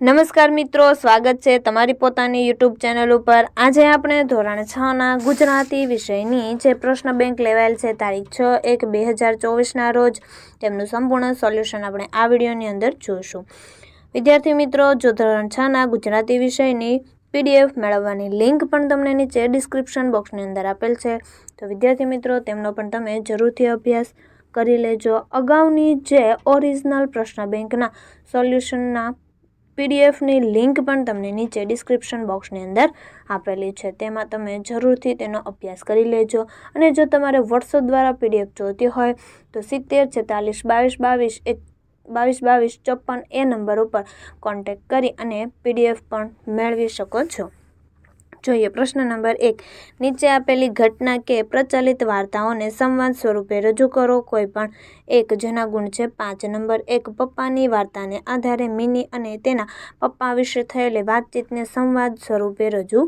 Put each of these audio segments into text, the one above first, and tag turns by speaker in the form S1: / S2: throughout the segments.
S1: નમસ્કાર મિત્રો, સ્વાગત છે તમારી પોતાની યુટ્યુબ ચેનલ ઉપર. આજે આપણે ધોરણ છ ના ગુજરાતી વિષયની જે પ્રશ્ન બેંક લેવાયેલ છે તારીખ છ એક બે હજાર ચોવીસના રોજ, તેમનું સંપૂર્ણ સોલ્યુશન આપણે આ વિડીયોની અંદર જોઈશું. વિદ્યાર્થી મિત્રો, જો ધોરણ છ ના ગુજરાતી વિષયની પીડીએફ મેળવવાની લિંક પણ તમને નીચે ડિસ્ક્રિપ્શન બોક્સની અંદર આપેલ છે. તો વિદ્યાર્થી મિત્રો, તેમનો પણ તમે જરૂરથી અભ્યાસ કરી લેજો. અગાઉની જે ઓરિજિનલ પ્રશ્ન બેંકના સોલ્યુશનના પીડીએફની લિંક પણ તમને નીચે ડિસ્ક્રિપ્શન બોક્સની અંદર આપેલી છે. તેમાં તમે જરૂરથી તેનો અભ્યાસ કરી લેજો અને જો તમારે વોટ્સઅપ દ્વારા પીડીએફ જોઈતી હોય તો સિત્તેર છેતાલીસ બાવીસ બાવીસ એક બાવીસ બાવીસ ચોપન એ નંબર ઉપર કોન્ટેક્ટ કરી અને પીડીએફ પણ મેળવી શકો છો. જોઈએ. પ્રશ્ન નંબર એક. નીચે આપેલી ઘટના કે પ્રચલિત વાર્તાઓને સંવાદ સ્વરૂપે રજૂ કરો કોઈ પણ એક જેના ગુણ છે પાંચ. નંબર એક. પપ્પાની વાર્તાને આધારે મિની અને તેના પપ્પા વિશે થયેલી વાતચીતને સંવાદ સ્વરૂપે રજૂ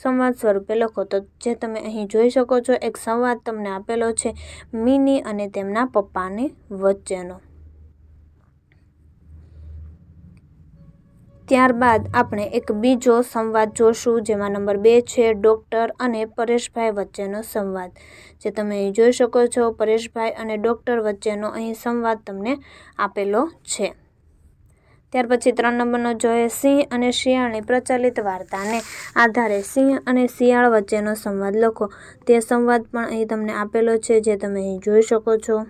S1: સંવાદ સ્વરૂપે લખો. તો જે તમે અહીં જોઈ શકો છો, એક સંવાદ તમને આપેલો છે મિની અને તેમના પપ્પાની વચ્ચેનો. ત્યારબાદ આપણે એક બીજો સંવાદ જોશું, જેમાં નંબર બે છે, ડૉક્ટર અને પરેશભાઈ વચ્ચેનો સંવાદ. જે તમે અહીં જોઈ શકો છો, પરેશભાઈ અને ડૉક્ટર વચ્ચેનો અહીં સંવાદ તમને આપેલો છે. ત્યાર પછી ત્રણ નંબરનો જોઈએ, સિંહ અને શિયાળની પ્રચલિત વાર્તાને આધારે સિંહ અને શિયાળ વચ્ચેનો સંવાદ લખો. તે સંવાદ પણ અહીં તમને આપેલો છે, જે તમે અહીં જોઈ શકો છો.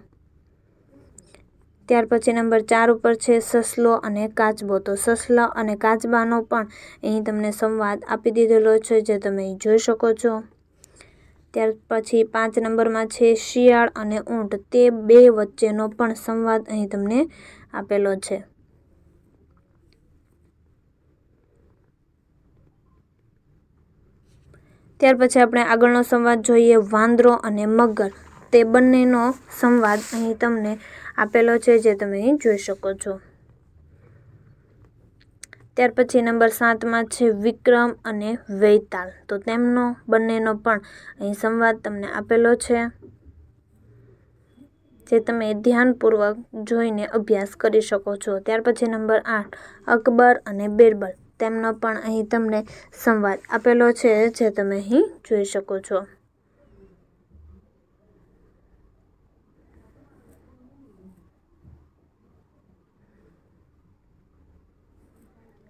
S1: ત્યાર પછી નંબર ચાર ઉપર છે સસલો અને કાચબો. તો સસલા અને કાચબાનો પણ અહીં તમને સંવાદ આપી દીધેલો છે, જે તમે જોઈ શકો છો. ત્યાર પછી પાંચ નંબરમાં છે શિયાળ અને ઊંટ. તે બે વચ્ચેનો પણ સંવાદ અહીં તમને આપેલો છે. ત્યાર પછી આપણે આગળનો સંવાદ જોઈએ વાંદરો અને મગર. તે બંનેનો સંવાદ અહીં તમને આપેલો છે જે તમે અહીં જોઈ શકો છો. ત્યાર પછી નંબર સાતમાં છે વિક્રમ અને વૈતાલ. તો તેમનો, બંનેનો પણ અહીં સંવાદ તમને આપેલો છે, જે તમે ધ્યાનપૂર્વક જોઈને અભ્યાસ કરી શકો છો. ત્યાર પછી નંબર આઠ, અકબર અને બિરબલ. તેમનો પણ અહીં તમને સંવાદ આપેલો છે, જે તમે અહીં જોઈ શકો છો.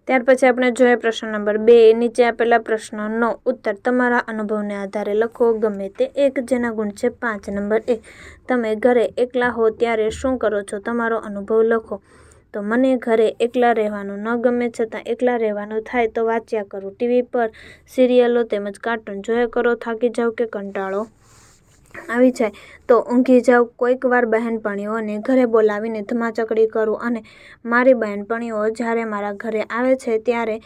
S1: ત્યાર પછી આપણે જોઈએ પ્રશ્ન નંબર બે. નીચે આપેલા પ્રશ્નનો ઉત્તર તમારા અનુભવને આધારે લખો. ગમે તે એક, જેના ગુણ છે પાંચ. નંબર એક તમે ઘરે એકલા હો ત્યારે શું કરો છો? તમારો અનુભવ લખો. તો મને ઘરે એકલા રહેવાનું ન ગમે, છતાં એકલા રહેવાનું થાય તો વાંચ્યા કરું. ટીવી પર સિરિયલો તેમજ કાર્ટૂન જોયા કરો. થાકી જાઓ કે કંટાળો? આવી જાય, તો ઊંઘી જાઉં કોઈક વાર બહેનપણીઓને ઘરે બોલાવીને ધમાચકડી કરું અને મારી બહેનપણીઓ જ્યારે મારા ઘરે આવે છે ત્યારે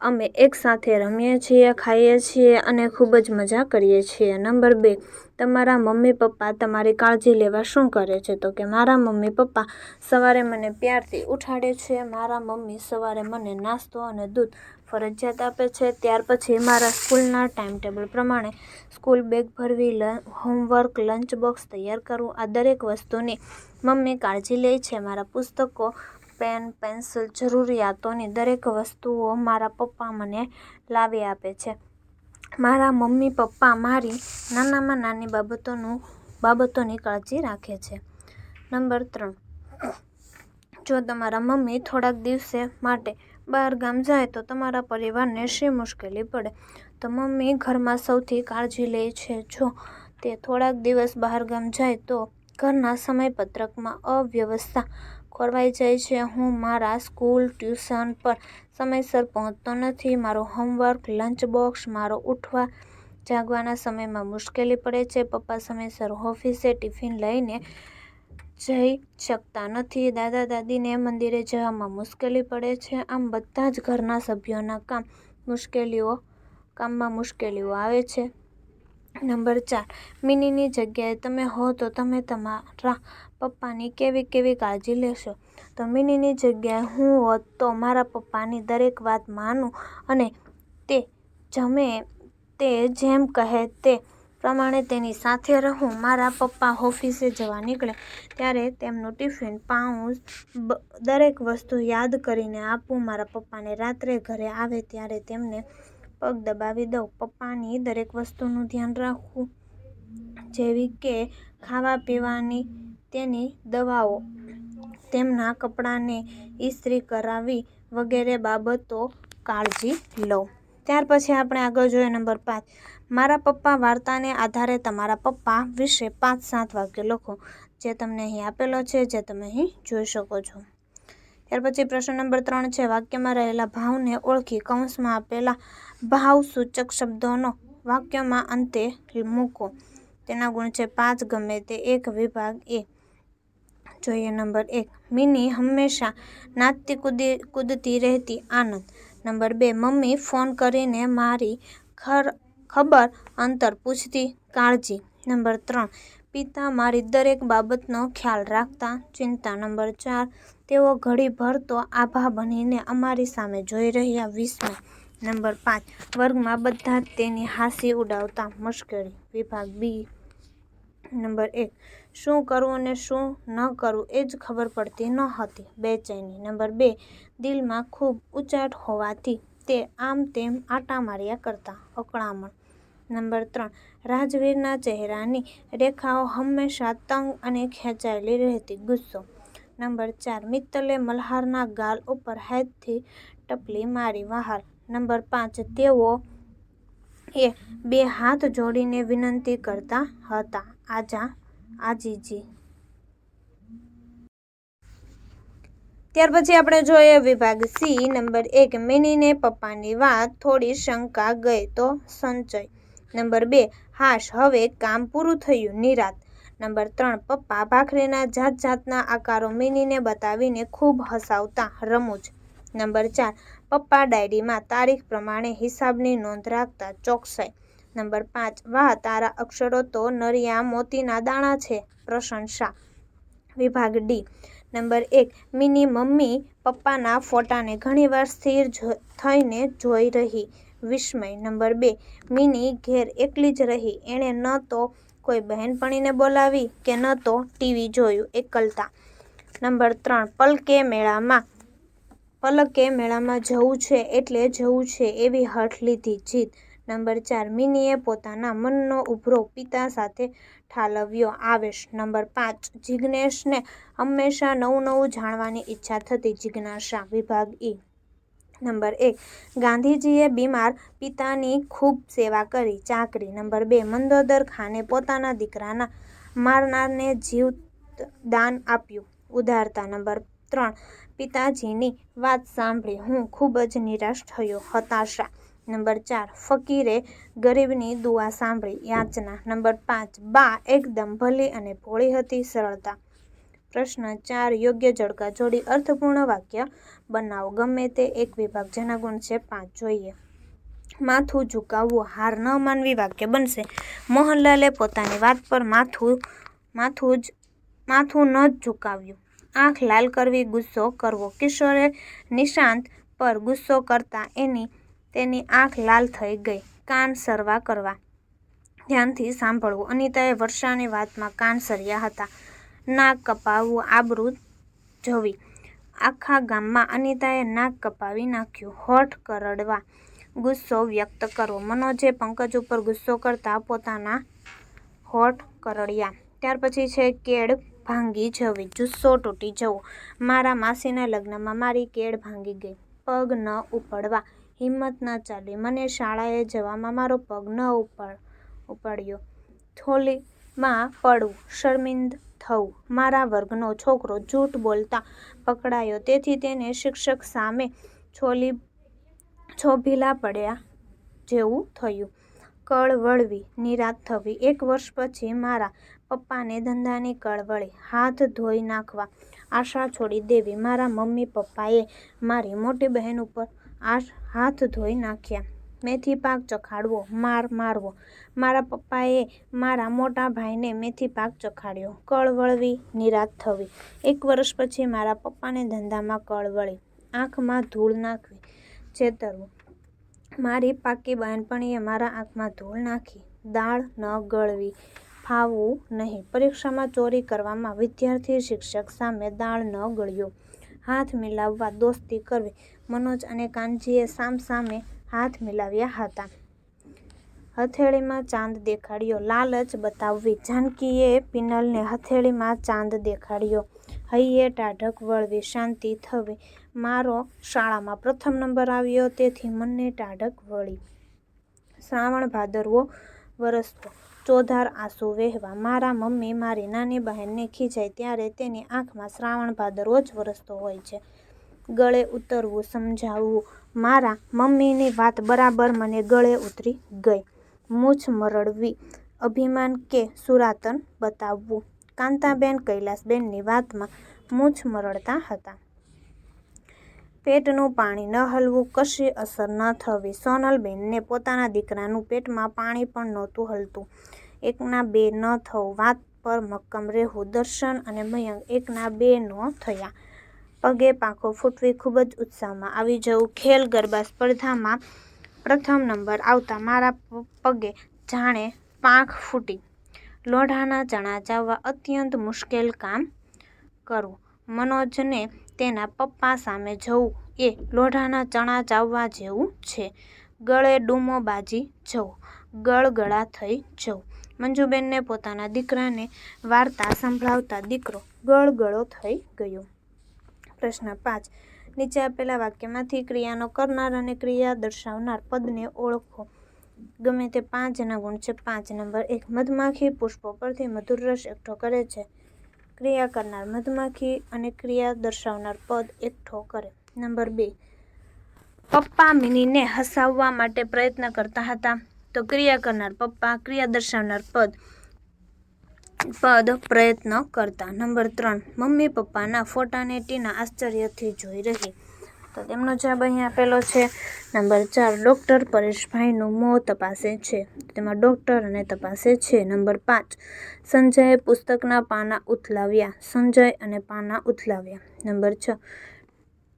S1: અમે એકસાથે રમીએ છીએ, ખાઈએ છીએ અને ખૂબ જ મજા કરીએ છીએ. નંબર બે, તમારા મમ્મી પપ્પા તમારી કાળજી લેવા શું કરે છે? તો કે મારા મમ્મી પપ્પા સવારે મને પ્યારથી ઉઠાડે છે, મારા મમ્મી સવારે મને નાસ્તો અને દૂધ ફરજિયાત આપે છે. ત્યાર પછી મારા સ્કૂલના ટાઈમ ટેબલ પ્રમાણે સ્કૂલ બેગ ભરવી હોમવર્ક, લંચ બોક્સ તૈયાર કરવું, આ દરેક વસ્તુની મમ્મી કાળજી લે છે. મારા પુસ્તકો, પેન, પેન્સિલ, જરૂરિયાતોની દરેક વસ્તુઓ મારા પપ્પા મને લાવી આપે છે. મારા મમ્મી, પપ્પા મારી નાનામાં નાની બાબતોનું, બાબતોની કાળજી રાખે છે. નંબર ત્રણ. જો તમારા મમ્મી થોડાક દિવસે માટે બહાર ગામ જાય તો તમારા પરિવારને શી મુશ્કેલી પડે? તો મમ્મી ઘરમાં સૌથી કાળજી લે છે. જો તે થોડાક દિવસ બહાર ગામ જાય તો ઘરના સમયપત્રકમાં અવ્યવસ્થા ખોરવાઈ જાય છે. હું મારા સ્કૂલ, ટ્યુશન પર સમયસર પહોંચતો નથી. મારું હોમવર્ક, લંચ બોક્સ, મારો ઉઠવા જાગવાના સમયમાં મુશ્કેલી પડે છે. પપ્પા સમયસર ઓફિસે ટિફિન લઈને જઈ શકતા નથી. દાદા દાદીને મંદિરે જવામાં મુશ્કેલી પડે છે. આમ બધા જ ઘરના સભ્યોના કામ મુશ્કેલીઓ, કામમાં મુશ્કેલીઓ આવે છે. નંબર ચાર, મિનીની જગ્યાએ તમે હો તો તમે તમારા પપ્પાની કેવી કેવી કાળજી લેશો? તો મિનીની જગ્યાએ હું હોત તો મારા પપ્પાની દરેક વાત માનું અને તે જમે તે જેમ કહે તે પ્રમાણે તેની સાથે રહું, મારા પપ્પા ઓફિસે જવા નીકળે, ત્યારે તેમનું ટિફિન પાઉચ દરેક વસ્તુ યાદ કરીને આપું. મારા પપ્પાને રાત્રે ઘરે આવે ત્યારે તેમને પગ દબાવી દઉં. પપ્પાની દરેક વસ્તુનું ધ્યાન રાખવું જેવી કે ખાવા પીવાની, તેની દવાઓ, તેમના કપડાને ઇસ્ત્રી કરાવી વગેરે બાબતો કાળજી લઉં. ત્યાર પછી આપણે આગળ જોઈએ નંબર પાંચ. મારા પપ્પા વાર્તાને આધારે તમારા પપ્પા વિશે પાંચ સાત વાક્ય લખો, જે તમને અહીં આપેલો છે, જે તમે અહીં જોઈ શકો છો. ત્યાર પછી પ્રશ્ન નંબર ત્રણ છે, વાક્યમાં રહેલા ભાવને ઓળખી કૌંસમાં આપેલા ભાવ સૂચક શબ્દોનો વાક્યમાં અંતે મૂકો. તેના ગુણ છે પાંચ, ગમે તે એક, વિભાગ એ. જોઈએ નંબર એક. મિની હંમેશા નાચતી કૂદી, કૂદતી રહેતી આનંદ. નંબર બે, મમ્મી ફોન કરીને મારી ખર, ખબર અંતર પૂછતી, કાળજી. નંબર ત્રણ, પિતા મારી દરેક બાબતનો ખ્યાલ રાખતા ચિંતા. નંબર ચાર, તેઓ ઘડીભર તો આભા બનીને અમારી સામે જોઈ રહ્યા વિસ્મય. નંબર પાંચ, વર્ગમાં બધા તેની હાંસી ઉડાવતા મુશ્કેલી. વિભાગ બી. નંબર એક શું કરવું અને શું ન કરવું એ જ ખબર પડતી ન હતી બેચેની નંબર બે, દિલમાં ખૂબ ઉચાટ હોવાથી તે આમ તેમ આટા માર્યા કરતા અકળામણ. નંબર ત્રણ, રાજવીરના ચહેરાની રેખાઓ હંમેશા તંગ અને ખેંચાયેલી રહેતી. ગુસ્સો. નંબર ચાર, મિત્તલે મલ્હારના ગાલ ઉપર હાથથી ટપલી મારી વહાલ નંબર પાંચ, તેઓ એ બે હાથ જોડીને વિનંતી કરતા હતા. આજા આજીજી ત્યાર પછી આપણે જોઈએ વિભાગ સી, નંબર એક, મિનીને પપ્પાની વાત. થોડી શંકા ગઈ તો સંચય. નંબર બે, હાશ, હવે કામ પૂરું થયું, નિરાત. નંબર ત્રણ, પપ્પા ભાખરીના જાત જાતના આકારો મિનીને બતાવીને ખૂબ હસાવતા રમૂજ. નંબર ચાર, પપ્પા ડાયરીમાં તારીખ પ્રમાણે હિસાબની નોંધ રાખતા ચોકસાઈ. નંબર પાંચ. વાહ, તારા અક્ષરો તો નરિયા મોતીના દાણા છે. પ્રશંસા. વિભાગ ડી. નંબર એક. મિની મમ્મી પપ્પાના ફોટાને ઘણીવાર સ્થિર થઈને જોઈ રહી. વિસ્મય. નંબર બે. મિની ઘેર એકલી જ રહી. એણે ન તો કોઈ બહેનપણીને બોલાવી કે ન તો ટીવી જોયું એકલતા. નંબર ત્રણ. પલકે મેળામાં. પલકે મેળામાં જવું છે એટલે જવું છે એવી હઠ લીધી જીત. નંબર ચાર, મિનીએ પોતાના મનનો ઉભરો પિતા સાથે ઠાલવ્યો. આવેશ. નંબર પાંચ જિજ્ઞેશને હંમેશા નવું નવું જાણવાની ઈચ્છા થતી જિજ્ઞાસા. વિભાગ ઈ. નંબર એક, ગાંધીજીએ બીમાર પિતાની ખૂબ સેવા કરી. ચાકરી. નંબર બે, મંદોદર ખાને પોતાના દીકરાના મારનારને જીવ દાન આપ્યું. ઉદારતા નંબર ત્રણ, પિતાજીની વાત સાંભળી હું ખૂબ જ નિરાશ થયો. હતાશા. નંબર ચાર, ફકીરે ગરીબની દુઆ સાંભળી. યાચના. નંબર પાંચ, બા એકદમ ભલી અને ભોળી હતી, સરળતા. પ્રશ્ન ચાર, યોગ્ય જડકા જોડી અર્થપૂર્ણ વાક્ય બનાવો. ગમે તે એક વિભાગ જેના ગુણ છે પાંચ જોઈએ. માથું ઝુકાવવું, હાર ન માનવી વાક્ય બનશે. મોહનલાલે પોતાની વાત પર માથું માથું જ, માથું ન જ ઝુકાવ્યું. આંખ લાલ કરવી, ગુસ્સો કરવો. કિશોરે નિશાંત પર ગુસ્સો કરતા એની તેની આંખ લાલ થઈ ગઈ. કાન સરવા કરવા. ધ્યાનથી સાંભળવું. અનિતાએ વર્ષાની વાતમાં કાન સર્યા હતા. નાક કપાવવું આબરૂ જવી. આખા ગામમાં અનિતાએ નાક કપાવી નાખ્યું. હોઠ કરડવા ગુસ્સો વ્યક્ત કરવો. મનોજે પંકજ ઉપર ગુસ્સો કરતા પોતાના હોઠ કરડ્યા. ત્યાર પછી છે કેળ ભાંગી જવી. જુસ્સો તૂટી જવો. મારા માસીના લગ્નમાં મારી કેળ ભાંગી ગઈ. પગ ન ઉપડવા. હિંમત ન ચાલી. મને શાળાએ જવામાં મારો પગ ન ઉપડ ઉપાડ્યો. થોલીમાં પડવું શર્મિંદ થવું. મારા વર્ગનો છોકરો જૂઠ બોલતા પકડાયો. તેથી તેને શિક્ષક સામે છોલી, છોભીલા પડ્યા જેવું થયું. કળ વળવી નિરાત થવી. એક વર્ષ પછી મારા પપ્પાને ધંધાની કળ વળી હાથ ધોઈ નાખવા આશા છોડી દેવી. મારા મમ્મી પપ્પાએ મારી મોટી બહેન ઉપર આ હાથ ધોઈ નાખ્યા. મેથી પાક ચખાડવો, માર મારવો. મારા પપ્પાએ મારા મોટા ભાઈને મેથી પાક ચખાડ્યો. કળ વળવી, નિરાત થવી. એક વર્ષ પછી મારા પપ્પાને ધંધામાં કળ વળી. આંખમાં ધૂળ નાખવી. છેતરવું. મારી પાકી બહેનપણીએ મારા આંખમાં ધૂળ નાખી. દાળ ન ગળવી. ફાવવું નહીં. પરીક્ષામાં ચોરી કરવામાં વિદ્યાર્થી શિક્ષક સામે દાળ ન ગળ્યો. હાથ મિલાવવા દોસ્તી કરવી. મનોજ અને કાનજીએ સામસામે હાથ મિલાવ્યા હતા. હથેળીમાં ચાંદ દેખાડ્યો. લાલચ બતાવવી. જાનકીએ પિનલને હથેળીમાં ચાંદ દેખાડ્યો. હૈયે ટાઢક વળવી. શાંતિ થવી. મારો શાળામાં પ્રથમ નંબર આવ્યો. તેથી મને ટાઢક વળી. શ્રાવણ ભાદરવો વરસતો. ચોધાર આંસુ વહેવા. મારા મમ્મી મારી નાની બહેનને ખીજાય ત્યારે તેની આંખમાં શ્રાવણ ભાદરવો જ વરસતો હોય છે. ગળે ઉતરવું, સમજાવવું. મારા મમ્મીની વાત બરાબર મને ગળે ઉતરી ગઈ. મૂછ મરડવી. અભિમાન કે સુરાતન બતાવવું. કાંતાબેન કૈલાસબેનની વાતમાં મૂછ મરડતા હતા. પેટનું પાણી ન હલવું, કશી અસર ન થવી. સોનલબેનને પોતાના દીકરાનું પેટમાં પાણી પણ નહોતું હલતું. એકના બે ન થવું, વાત પર મક્કમ રહેવું, દર્શન અને મયંક એકના બે ન થયા. પગે પાંખો ફૂટવી ખૂબ જ ઉત્સાહમાં આવી જવું ખેલ ગરબા સ્પર્ધામાં પ્રથમ નંબર આવતા મારા પગે જાણે પાંખ ફૂટી. લોઢાના ચણા ચાવવા અત્યંત મુશ્કેલ કામ કરવું મનોજને તેના પપ્પા સામે જવું એ લોઢાના ચણા ચાવવા જેવું છે. ગળે ડૂમો બાજી જવું, ગળગળા થઈ જવું. મંજુબેનને પોતાના દીકરાને વાર્તા સંભળાવતા દીકરો ગળગળો થઈ ગયો. પ્રશ્ન પાંચ. નીચે આપેલા વાક્યમાંથી ક્રિયાનો કરનાર અને ક્રિયા દર્શાવનાર પદને ઓળખો. ગમે તે પાંચના ગુણ છે. પાંચ નંબર એક, મધમાખી પુષ્પો પરથી મધુર રસ એકઠો કરે છે. ક્રિયા કરનાર મધમાખી અને ક્રિયા દર્શાવનાર પદ એકઠો કરે. નંબર બે, પપ્પા મિનીને હસાવવા માટે પ્રયત્ન કરતા હતા. તો ક્રિયા કરનાર પપ્પા ક્રિયા દર્શાવનાર પદ પદ પ્રયત્ન કરતા. નંબર ત્રણ, મમ્મી પપ્પાના ફોટાને ટીના આશ્ચર્યથી જોઈ રહી. તો તેમનો જવાબ અહીં આપેલો છે. નંબર ચાર, ડૉક્ટર પરેશભાઈનું મોં તપાસે છે. તેમાં ડૉક્ટર અને તપાસે છે. નંબર પાંચ, સંજયે પુસ્તકના પાના ઉથલાવ્યા. સંજય અને પાના ઉથલાવ્યા. નંબર છ,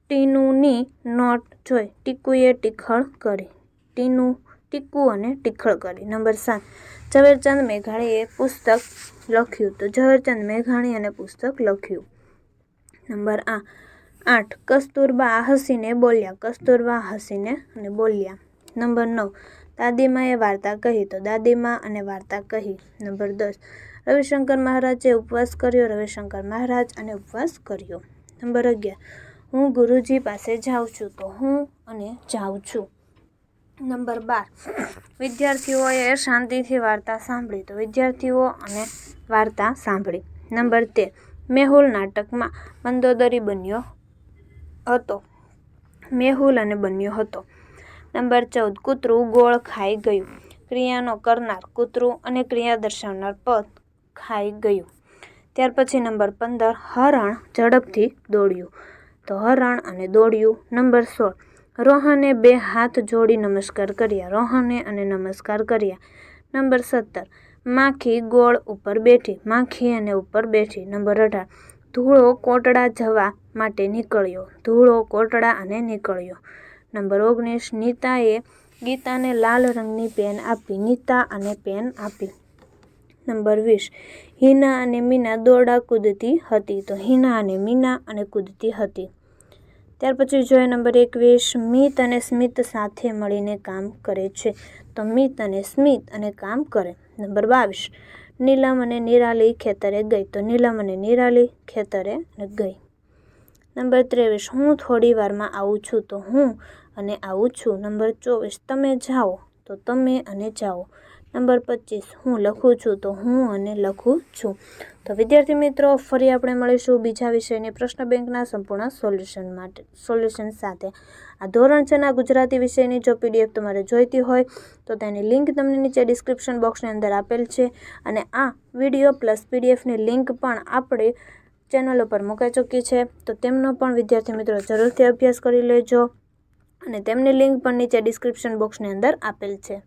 S1: ટીનુની નોટ જોઈ ટીકુએ ટીખળ કરી. ટીનું ટીકુ અને ટીખળ કરી. નંબર સાત. ઝવેરચંદ મેઘાણીએ પુસ્તક લખ્યું તો ઝવેરચંદ મેઘાણી અને પુસ્તક લખ્યું. નંબર આ, આઠ. કસ્તુરબા હસીને બોલ્યા. કસ્તુરબા હસીને અને બોલ્યા. નંબર નવ. દાદીમાએ વાર્તા કહી તો દાદીમા અને વાર્તા કહી. નંબર દસ. રવિશંકર મહારાજે ઉપવાસ કર્યો. રવિશંકર મહારાજ અને ઉપવાસ કર્યો. નંબર અગિયાર. હું ગુરુજી પાસે જાઉં છું તો હું અને જાઉં છું. નંબર બાર. વિદ્યાર્થીઓએ શાંતિથી વાર્તા સાંભળી. તો વિદ્યાર્થીઓ અને વાર્તા સાંભળી. નંબર તેર. મેહુલ નાટકમાં મંદોદરી બન્યો હતો. મેહુલ અને બન્યો હતો. નંબર ચૌદ. કૂતરું ગોળ ખાઈ ગયું. ક્રિયાનો કરનાર કૂતરું અને ક્રિયા દર્શાવનાર પદ ખાઈ ગયું. ત્યાર પછી નંબર પંદર. હરણ ઝડપથી દોડ્યું. તો હરણ અને દોડ્યું. નંબર સોળ. રોહને બે હાથ જોડી નમસ્કાર કર્યા. રોહને અને નમસ્કાર કર્યા. નંબર સત્તર. માખી ગોળ ઉપર બેઠી. માખી અને ઉપર બેઠી. નંબર અઢાર. ધૂળો કોટડા જવા માટે નીકળ્યો. ધૂળો કોટડા અને નીકળ્યો. નંબર ઓગણીસ. નીતાએ ગીતાને લાલ રંગની પેન આપી. નીતા અને પેન આપી. નંબર વીસ. હિના અને મીના દોરડા કૂદતી હતી. તો હિના અને મીના અને કૂદતી હતી. ત્યાર પછી જોઈએ નંબર એકવીસ મિત અને સ્મિત સાથે મળીને કામ કરે છે, તો મિત અને સ્મિત અને કામ કરે. નંબર બાવીસ. નીલમ અને નિરાલી ખેતરે ગઈ, તો નીલમ અને નિરાલી ખેતરે ગઈ. નંબર ત્રેવીસ. હું થોડી વારમાં આવું છું, તો હું અને આવું છું. નંબર ચોવીસ. તમે જાઓ, તો તમે અને જાઓ. નંબર પચીસ. હું લખું છું, તો હું અને લખું છું. તો વિદ્યાર્થી મિત્રો, ફરી આપણે મળીશું બીજા વિષયની પ્રશ્ન બેંકના સંપૂર્ણ સોલ્યુશન માટે, સોલ્યુશન સાથે. આ ધોરણ છના ગુજરાતી વિષયની, જો પીડીએફ તમારે જોઈતી હોય, તો તેની લિંક તમને નીચે ડિસ્ક્રિપ્શન બોક્સની અંદર આપેલ છે. અને આ વીડિયો પ્લસ પીડીએફની લિંક પણ આપણે ચેનલ ઉપર મૂકાઈ ચૂકી છે. તો તેમનો પણ વિદ્યાર્થી મિત્રો જરૂરથી અભ્યાસ કરી લેજો. અને તેમની લિંક પણ નીચે ડિસ્ક્રિપ્શન બોક્સની અંદર આપેલ છે.